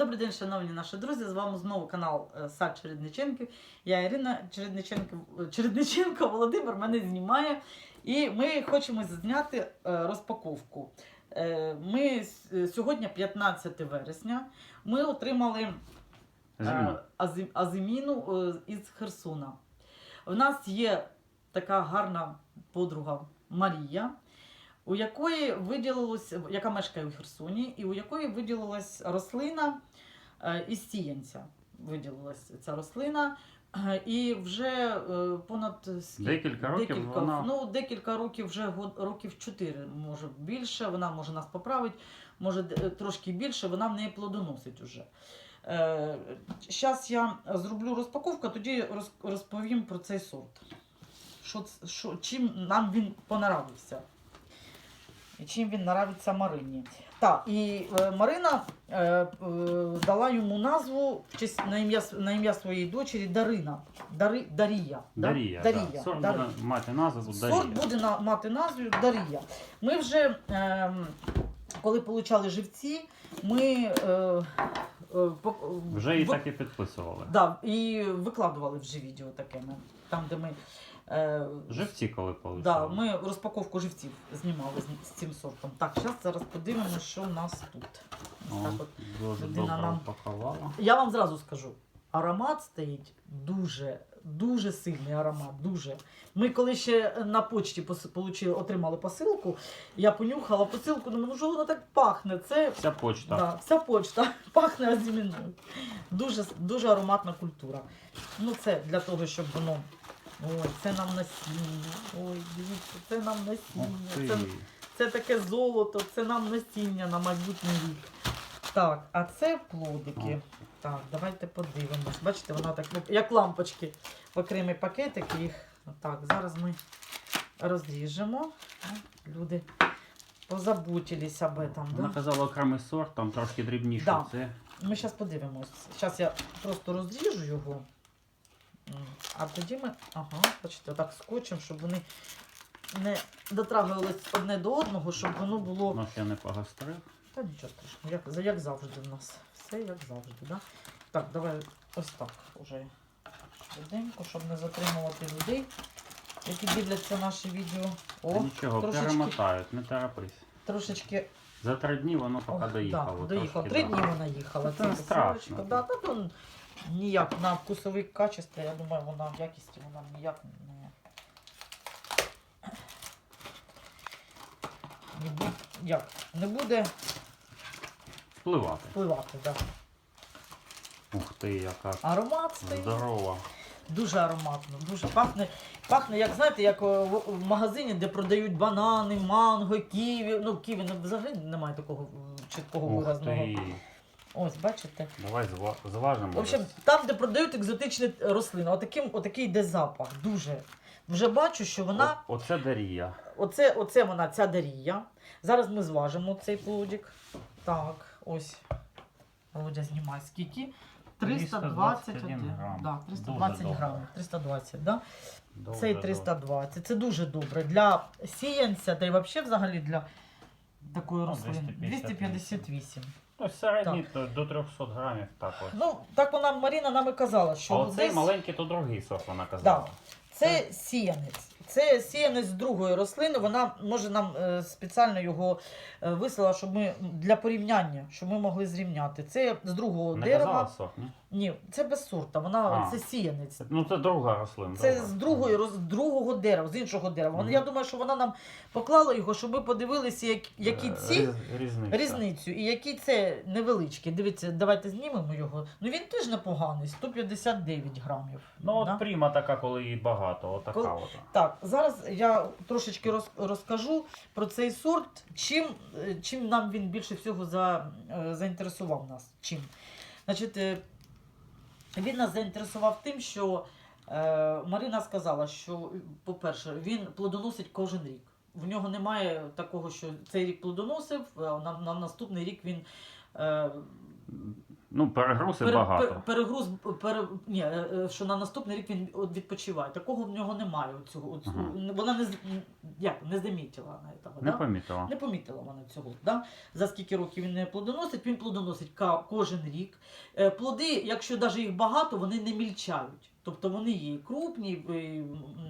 Добрий день, шановні наші друзі. З вами знову канал е, Сад Чередниченків. Я Ірина Чередниченко, Чередниченко Володимир мене знімає. І ми хочемо зняти е, розпаковку. Е, Ми сьогодні 15 вересня. Ми отримали е, азиміну е, із Херсона. У нас є така гарна подруга Марія, у якої виділилось, яка мешкає у Херсоні, і у якої виділилась рослина е, із сіянця. Виділилась ця рослина. Е, І вже е, понад? Декілька років вона- ну, декілька років, вже год- років 4, може більше. Вона може нас поправить, може трошки більше, вона в неї плодоносить уже. Зараз я зроблю розпаковку, тоді розповім про цей сорт. Що, що, чим нам він понравився. І чим він нравиться Марині. Так, і е, Марина е, е, дала йому назву в честь, на, ім'я, на ім'я своєї дочері Дарина. Дари, Дарія. да? Дарія. Дарія. Сорт Дарія. буде мати назву Сорт Дарія. буде на, мати назву Дарія. Ми вже, ем, коли получали живці, ми е, е, пок- Вже в- так і підписували. Да, і викладували вже відео таке, ми, там, де ми. Е, Живці коли получили. да, ми розпаковку живців знімали з, з цим сортом. Так, зараз зараз подивимося, що у нас тут. Ось О, так от. дуже людина добре нам- упакувала. Я вам зразу скажу, аромат стоїть дуже, дуже сильний аромат. Дуже. Ми коли ще на почті получили, отримали посилку, я понюхала посилку, думаю, ну що воно так пахне. Це Вся почта. Да, вся почта пахне азіміною. Дуже, дуже ароматна культура. Ну, це для того, щоб воно. Ой, це нам насіння. Ой, дивіться, це нам насіння. Це, це таке золото, це нам насіння на майбутній рік. Так, а це плодики. Так, давайте подивимось. Бачите, вона так, як- як лампочки, окремі пакетики їх. Так, зараз ми розріжемо. Люди позабутились об этом. Вона Да? казала окремий сорт, там трошки дрібніше. Да. Це Ми зараз подивимось. Зараз я просто розріжу його. А тоді ми, ага, бачите, отак скотчем, щоб вони не дотрагувались одне до одного, щоб воно було. воно ще не погострив. Та нічого страшного, як, як завжди в нас. Все як завжди, да? Так, давай ось так уже швиденько, щоб не затримувати людей, які дивляться наші відео. Та нічого, трошечки, перемотають, не торопись. трошечки За три дні воно поки доїхало. Да, доїхав. трошки, Три да. дні вона їхала. Це не страшно. Да, то ніяк на вкусові качества, я думаю, вона в якісті вона ніяк не. Не буде, як? Не буде Впливати. впливати, так. Ух ти, яка Аромат стоїть. здорова. Дуже ароматно, дуже пахне. Пахне, як знаєте, як в, в магазині, де продають банани, манго, ківі. Ну, ківі ну, взагалі немає такого чіткого Ух виразного. ти. Ось, бачите? Давай зва- зважимо. В общем, там, де продають екзотичні рослини, отаким, отакий йде запах. Дуже. Вже бачу, що вона. О- Оце Дарія. Оце, оце вона, ця дарія. Зараз ми зважимо цей плодик. Так, ось. Володя, знімай скільки. 321 321 грам. Да, 320 Дуже добре. грамів. 320, да? Дуже Цей добре. 320. Це дуже добре. Для сіянця, та й взагалі взагалі для такої Ну, рослини. 258. 258. Ну, середній то до 300 грамів також. Ну, так вона Маріна нам і казала, що А оцей десь... маленький, то другий сорт вона казала. Це сіянець. Це сіянець з другої рослини. Вона може нам е, спеціально його е, вислала, щоб ми для порівняння, щоб ми могли зрівняти. Це з другого Не дерева. казала сорт, ні? Ні, це без сорта. Вона А. це сіянець. Ну це друга рослина. Це друга. з другої роз- другого дерева, з іншого дерева. Вона- Мгм. Я думаю, що вона нам поклала його, щоб ми подивилися, як, які Е, ці різ- різниця. різницю і які це невеличкі. Дивіться, давайте знімемо його. Ну він теж непоганий, 159 грамів. Ну от да? пріма така, коли її багато, отака Коли- от. Так, зараз я трошечки роз, розкажу про цей сорт, чим, е, чим нам він більше всього за, е, заінтересував нас. Чим? Значить, е, він нас заінтересував тим, що е, Марина сказала, що, по-перше, він плодоносить кожен рік. В нього немає такого, що цей рік плодоносив, а на, на наступний рік він. Е, Ну, перегрузи перегруз і Пере- багато. пер- перегруз, пере, ні, е, е, що на наступний рік він от відпочиває. Такого в нього немає. Оцього, оцю, Ага. Вона не, з- як, не замітила на цього. Не да? помітила. Не помітила вона цього. Да? За скільки років він не плодоносить, він плодоносить ка- кожен рік. Е, Плоди, якщо навіть їх багато, вони не мільчають. Тобто вони є і крупні, і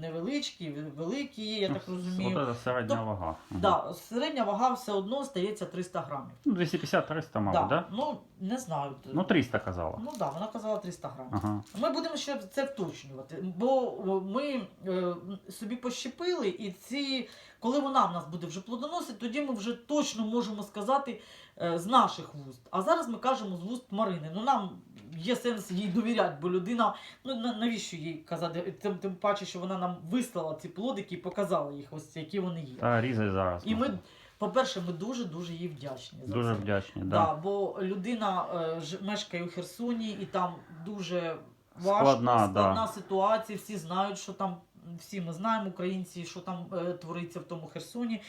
невеличкі, великі є, я так розумію. Це середня Тоб- вага. Да, середня вага все одно стається 300 грамів. Ну, 250-300, мабуть, да. да? Ну, не знаю. Ну, 300 казала. Ну да, вона казала 300 грамів. Ага. Ми будемо ще це вточнювати, бо ми е, собі пощепили, і ці, коли вона в нас буде вже плодоносити, тоді ми вже точно можемо сказати з наших вуст. А зараз ми кажемо з вуст Марини. Ну нам є сенс їй довіряти, бо людина, ну на- навіщо їй казати? Тим, тим паче, що вона нам вислала ці плодики і показала їх, ось які вони є. Та різай зараз. І ми, по-перше, ми дуже дуже їй вдячні. За Дуже це. вдячні, Да. да. бо людина е, ж, мешкає у Херсоні і там дуже важко, Складна, складна да. ситуація. Всі знають, що там, всі ми знаємо, українці, що там е, твориться в тому Херсоні.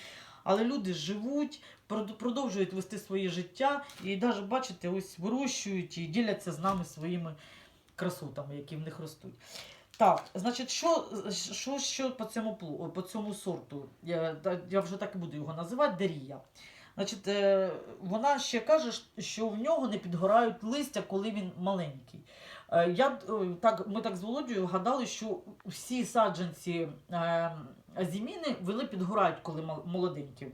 Але люди живуть, продовжують вести своє життя і навіть бачите, ось вирощують і діляться з нами своїми красотами, які в них ростуть. Так, значить, що, що, що по цьому по цьому сорту? Я, я вже так і буду його називати Дарія. Значить, е, вона ще каже, що в нього не підгорають листя, коли він маленький. Е, Я, е, так, ми так з Володією гадали, що всі саджанці е, азіміни вони підгорають, коли молоденькі.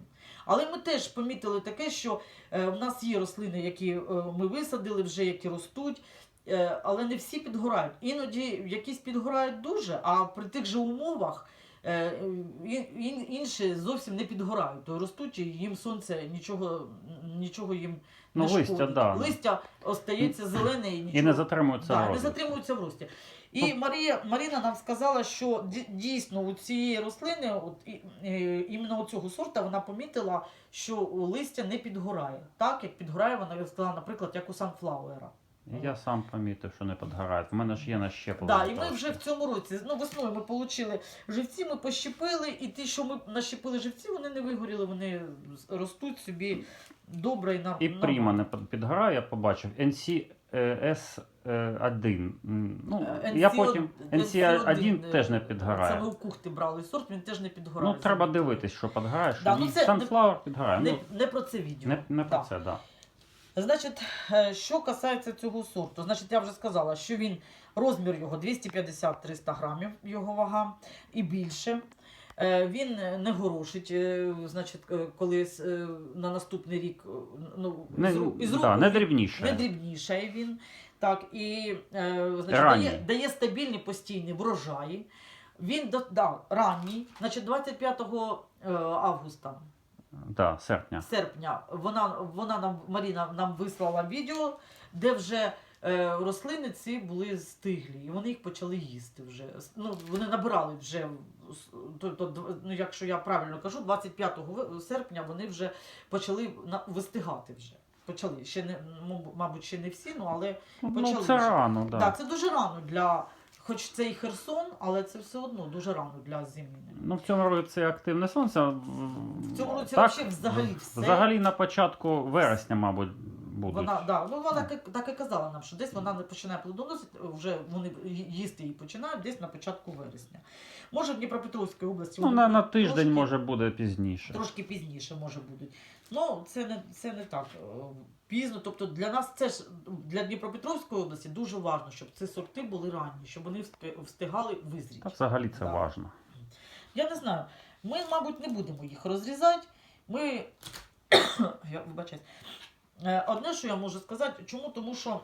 Але ми теж помітили таке, що е, в нас є рослини, які е, ми висадили вже, які ростуть. Е, але не всі підгорають. Іноді якісь підгорають дуже, а при тих же умовах ін- ін- інші зовсім не підгорають. То ростуть і їм сонце нічого, нічого їм Ну, не листя, да. Листя остається зелене і нічого. І не затримуються Да, в рості. І Марія, Маріна нам сказала, що дійсно у цієї рослини, от, і, е, іменно у цього сорта, вона помітила, що листя не підгорає. Так, як підгорає, вона сказала, наприклад, як у санфлауера. Я сам помітив, що не підгорають. В мене ж є нащеплення. Да, і ми вже в цьому році, ну весною ми отримали живці, ми пощепили, і ті, що ми нащепили живці, вони не вигоріли, вони ростуть собі добре і на І на- Пріма не під- підгорає, я побачив. NCS1. Ну, Е, я потім NC1 е, теж не Це ми підгорає. у кухти брали сорт, він теж не підгорає. Ну, треба дивитись, що підгорає, що Да, ну, і це Sunflower підгорає. Не, Ну, не про це відео. не, не про Да. це, да. Значить, е, що касається цього сорту, значить, я вже сказала, що він розмір його 250-300 грамів, його вага і більше. Е, Він не горошить, е, значить, е, коли е, на наступний рік е, ну, Не, із ру- із да, рук не дрібніше. не дрібнішає він. Так, і е, значить, дає, дає стабільні постійні врожаї. Він да, да, ранній, значить, 25 е, августа Да, серпня. серпня вона, вона нам Маріна нам вислала відео, де вже е, рослини ці були стиглі, і вони їх почали їсти вже. Ну, вони набирали вже, то, то, ну, якщо я правильно кажу, 25 серпня вони вже почали вистигати вже. Почали. Ще не, ну, мабуть, ще не всі, ну але Ну, почали це вже. рано, да. Так, це дуже рано для. Хоч це і Херсон, але це все одно дуже рано для зиміни. Ну, в цьому році активне сонце. В цьому році так, взагалі все. Взагалі на початку вересня, мабуть, будуть. Вона, да, ну, вона так, і- так і казала нам, що десь вона не починає плодоносити, вже вони їсти її починають десь на початку вересня. Може, в Дніпропетровській області Ну, на, на тиждень, трошки, може, буде пізніше. трошки пізніше може будуть. Ну, це не, це не так е, пізно. Тобто для нас це ж для Дніпропетровської області дуже важливо, щоб ці сорти були ранні, щоб вони встигали визріти. Та взагалі це Да. важно. Я не знаю. Ми, мабуть, не будемо їх розрізати. Ми. я вибачаюсь. Е, Одне, що я можу сказати, чому? Тому що.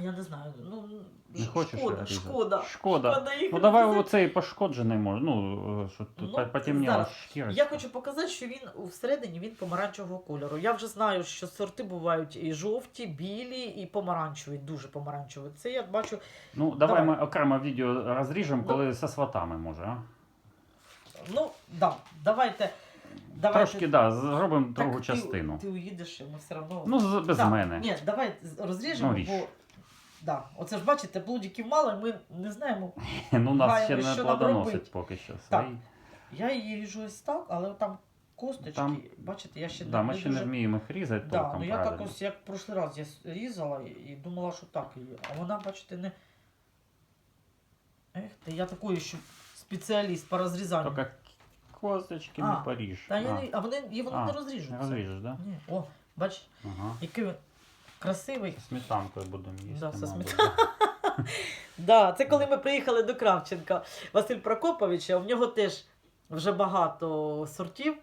Я не знаю, ну Не хочеш шкода, шкода. Шкода. Шкода їх Ну давай розрізати. оцей пошкоджений може. Ну, що Ну, ну, потемніла шкіра. Я хочу показати, що він всередині він помаранчевого кольору. Я вже знаю, що сорти бувають і жовті, білі, і помаранчеві, дуже помаранчеві. Це я бачу. Ну, давай, Давай. ми окремо відео розріжемо, Ну. коли зі сватами може, а? Ну, да, давайте. Давайте. Трошки, да, зробимо Так другу ти- частину. Ти уїдеш, і ми все одно. Ну, з- без Так, мене. Ні, давай розріжемо, Ну, ріж. бо. Да. Оце ж бачите, плодиків мало, і ми не знаємо. Ну, нас ще Маємо, не що нам плодоносить поки що. Так. Свої. Я її ріжу ось так, але там косточки. Там- Бачите, я ще Да, ми ще не вміємо їх різати Да, толком ну я так правильно. ось як в прошлий раз я с- різала і- і думала, що так є. А вона, бачите, не. Ех ти, я такий ще спеціаліст по розрізанню. Тільки косточки А, не поріж. Та я А, не, а вони, і вони не розріжуться. не розріжеш, да? Ні. О, бач, Ага. який він красивий. Сметанкою будемо їсти. Да, мабуть. Да, це коли ми приїхали до Кравченка Василь Прокоповича, в нього теж вже багато сортів.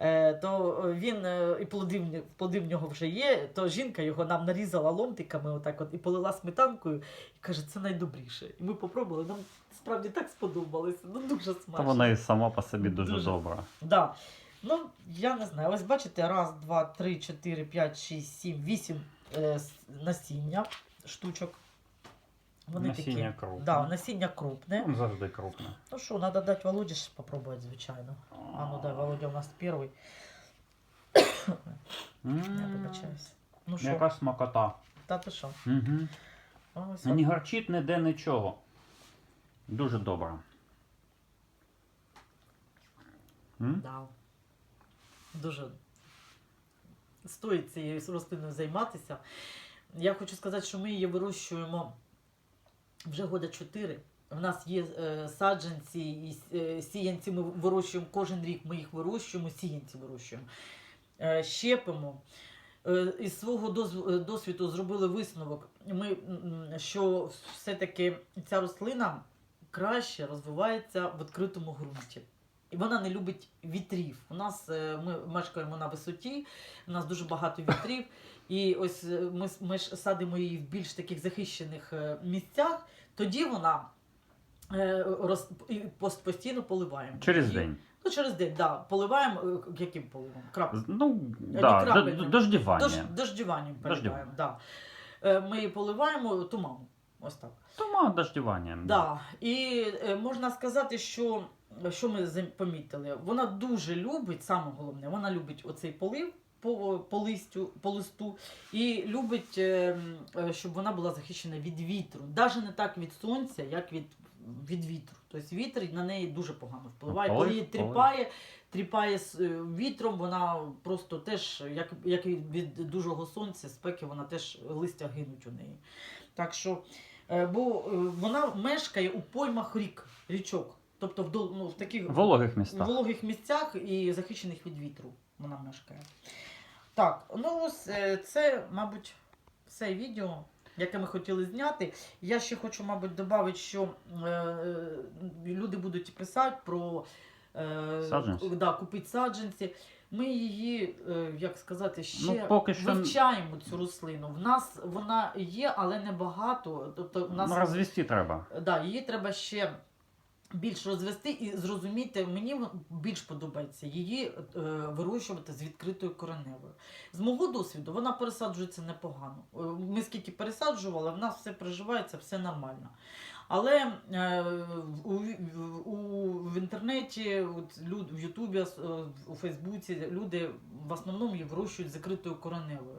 е, То він е, і плоди, в плоди в нього вже є, то жінка його нам нарізала ломтиками отак от і полила сметанкою і каже, це найдобріше. І ми попробували, нам справді так сподобалося, ну дуже Та смачно. вона і сама по собі дуже, Дуже. добра. Да. Ну, я не знаю. Ось бачите, раз, два, три, чотири, п'ять, шість, сім, вісім е, насіння штучок. Вони Насіння такі. крупне. Да, насіння крупне. Ну, завжди крупне. Ну що, треба дати Володі ж попробувати, звичайно. А ну дай, Володя у нас перший. Я М, вибачаюсь. Ну Яка смакота. та ти що? Угу. Ось Не гарчить ніде нічого. Дуже добре. М? Да. Дуже стоїть цією рослиною займатися. Я хочу сказати, що ми її вирощуємо вже года 4. В нас є е, саджанці і е, сіянці ми вирощуємо кожен рік. Ми їх вирощуємо, сіянці вирощуємо. Е, щепимо. Із свого досвіду зробили висновок, що все-таки ця рослина краще розвивається в відкритому ґрунті. І вона не любить вітрів. У нас е, ми мешкаємо на висоті, у нас дуже багато вітрів. І ось е, ми, ми ж садимо її в більш таких захищених е, місцях, тоді вона роз, постійно поливаємо. Через Її- день. Ну, через день, так. Да, поливаємо яким поливом? Крап. Ну, да, до- крапельним. дождівання. Дож, дождіванням поливаємо. Да. Ми її поливаємо туманом. Ось так. Тома дождівання. Да. І е, можна сказати, що, що ми помітили, вона дуже любить, саме головне, вона любить оцей полив по, по, листю, по листу і любить, е, е, щоб вона була захищена від вітру. Навіть не так від сонця, як від, від вітру. Тобто вітер на неї дуже погано впливає. Коли її тріпає, тріпає з е, вітром, вона просто теж, як, як і від дужого сонця, спеки, вона теж листя гинуть у неї. Так що Бо е, вона мешкає у поймах рік, річок. Тобто в, ну, в таких вологих містах. вологих місцях і захищених від вітру вона мешкає. Так, ну ось е, це, мабуть, все відео, яке ми хотіли зняти. Я ще хочу, мабуть, додати, що е, е, люди будуть писати про е, Саджанці? да, купити саджанці. Ми її, е, як сказати, ще Ну, поки що- вивчаємо цю рослину. В нас вона є, але не багато. Тобто, в нас Ну, розвести треба. Да, її треба ще більш розвести і зрозуміти, мені більш подобається її е, вирощувати з відкритою кореневою. З мого досвіду вона пересаджується непогано. Е, Ми скільки пересаджували, в нас все приживається, все нормально. Але е, у, у, в інтернеті, от, люд, в Ютубі, е, у Фейсбуці люди в основному її вирощують закритою кореневою.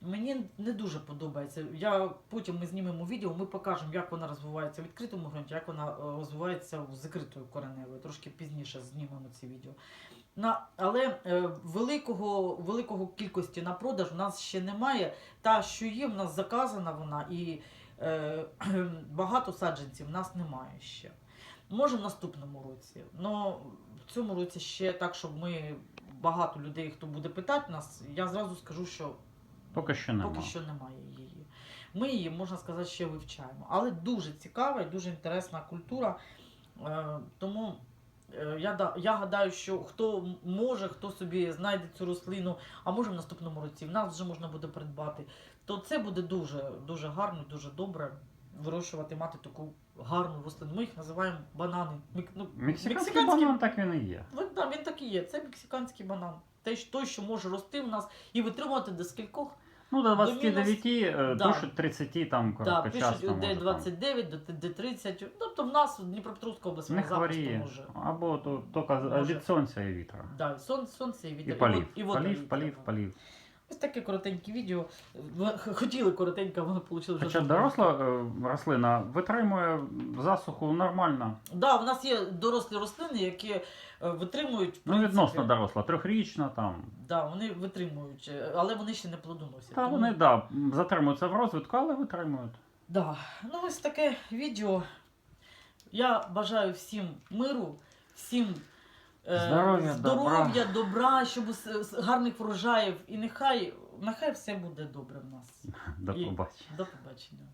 Мені не дуже подобається. Я потім ми знімемо відео, ми покажемо, як вона розвивається в відкритому ґрунті, як вона е, розвивається в закритою кореневою. Трошки пізніше знімемо ці відео. На, але е, великого, великого кількості на продаж у нас ще немає. Та, що є, в нас заказана вона, і багато саджанців в нас немає ще. Може в наступному році. але в цьому році ще так, щоб ми багато людей, хто буде питати нас, я зразу скажу, що Поки що нема. Поки що немає її. Ми її, можна сказати, ще вивчаємо. Але дуже цікава і дуже інтересна культура. Е, Тому е, я, я гадаю, що хто може, хто собі знайде цю рослину, а може в наступному році в нас вже можна буде придбати, то це буде дуже, дуже гарно, дуже добре вирощувати, мати таку гарну рослину. Ми їх називаємо банани. Мік- ну, Мексиканський банан так він і є. Він, да, він так і є. Це мексиканський банан. Те, що- той, що може рости в нас і витримувати до скількох Ну, до До 29, е, да. пишуть 30 там Да, короткочасно. може, де там. 29, до де 30. Тобто в нас в Дніпропетровській області Не вона запросто хворіє. може. Або то, тільки Може. від сонця і вітра. Да, сон, сонце і І вітер. полів. і Полів, їй полів, треба. полів. Ось таке коротеньке відео. Хотіли коротенько, воно вийшло вже. Хоча доросла е, рослина витримує засуху нормально. Да, в нас є дорослі рослини, які е, витримують. в Ну, принципі, відносно доросла, трьохрічна там. Да, вони витримують, е, але вони ще не плодоносять. Та Тому- вони да, затримуються в розвитку, але витримують. Да. Ну, ось таке відео. Я бажаю всім миру, всім Здоров'я, здоров'я, добра, щоб гарних врожаїв. І нехай, нехай все буде добре в нас. До І- До побачення.